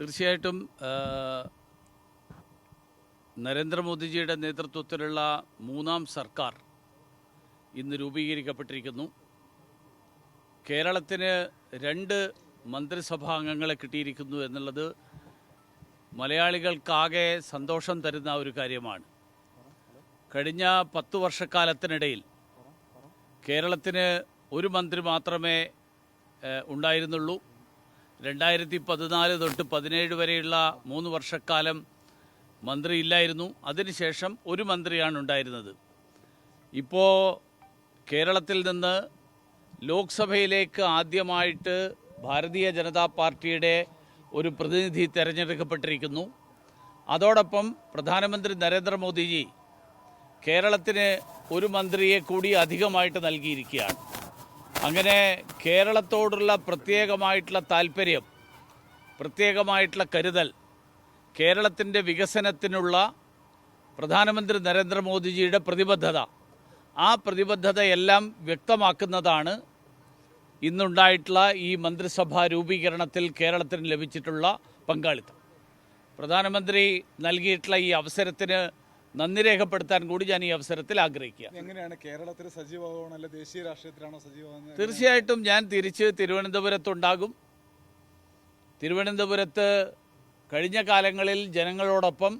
തീർച്ചയായിട്ടും നരേന്ദ്രമോദിജിയുടെ നേതൃത്വത്തിലുള്ള മൂന്നാം സർക്കാർ ഇന്ന് രൂപീകരിക്കപ്പെട്ടിരിക്കുന്നു. കേരളത്തിന് രണ്ട് മന്ത്രിസഭാ അംഗങ്ങളെ കിട്ടിയിരിക്കുന്നു എന്നുള്ളത് മലയാളികൾക്കാകെ സന്തോഷം തരുന്ന ഒരു കാര്യമാണ്. കഴിഞ്ഞ പത്തു വർഷക്കാലത്തിനിടയിൽ കേരളത്തിന് ഒരു മന്ത്രി മാത്രമേ ഉണ്ടായിരുന്നുള്ളൂ. രണ്ടായിരത്തി പതിനാല് തൊട്ട് പതിനേഴ് വരെയുള്ള മൂന്ന് വർഷക്കാലം മന്ത്രി ഇല്ലായിരുന്നു. അതിനുശേഷം ഒരു മന്ത്രിയാണ് ഉണ്ടായിരുന്നത്. ഇപ്പോൾ കേരളത്തിൽ നിന്ന് ലോക്സഭയിലേക്ക് ആദ്യമായിട്ട് ഭാരതീയ ജനതാ പാർട്ടിയുടെ ഒരു പ്രതിനിധി തിരഞ്ഞെടുക്കപ്പെട്ടിരിക്കുന്നു. അതോടൊപ്പം പ്രധാനമന്ത്രി നരേന്ദ്രമോദിജി കേരളത്തിന് ഒരു മന്ത്രിയെ കൂടി അധികമായിട്ട് നൽകിയിരിക്കുകയാണ്. അങ്ങനെ കേരളത്തോടുള്ള പ്രത്യേകമായിട്ടുള്ള താല്പര്യം പ്രത്യേകമായിട്ടുള്ള കരുതൽ കേരളത്തിന്റെ വികസനത്തിനുള്ള പ്രധാനമന്ത്രി നരേന്ദ്രമോദിജിയുടെ പ്രതിബദ്ധത ആ പ്രതിബദ്ധതയെല്ലാം വ്യക്തമാക്കുന്നതാണ് ഇന്നുണ്ടായിട്ടുള്ള ഈ മന്ത്രിസഭാ രൂപീകരണത്തിൽ കേരളത്തിന് ലഭിച്ചിട്ടുള്ള പങ്കാളിത്തം. പ്രധാനമന്ത്രി നൽകിയിട്ടുള്ള ഈ അവസരത്തിന് നന്ദി രേഖപ്പെടുത്താൻ കൂടി ഞാൻ ഈ അവസരത്തിൽ ആഗ്രഹിക്കുക. എങ്ങനെയാണ് കേരളത്തിൽ ദേശീയ രാഷ്ട്രീയത്തിലാണോ സജീവമാകുന്നത് തീർച്ചയായിട്ടും ഞാൻ തിരിച്ച് തിരുവനന്തപുരത്തുണ്ടാകും. തിരുവനന്തപുരത്ത് കഴിഞ്ഞ കാലങ്ങളിൽ ജനങ്ങളോടൊപ്പം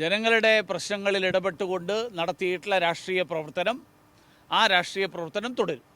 ജനങ്ങളുടെ പ്രശ്നങ്ങളിൽ ഇടപെട്ടുകൊണ്ട് നടത്തിയിട്ടുള്ള രാഷ്ട്രീയ പ്രവർത്തനം ആ രാഷ്ട്രീയ പ്രവർത്തനം തുടരും.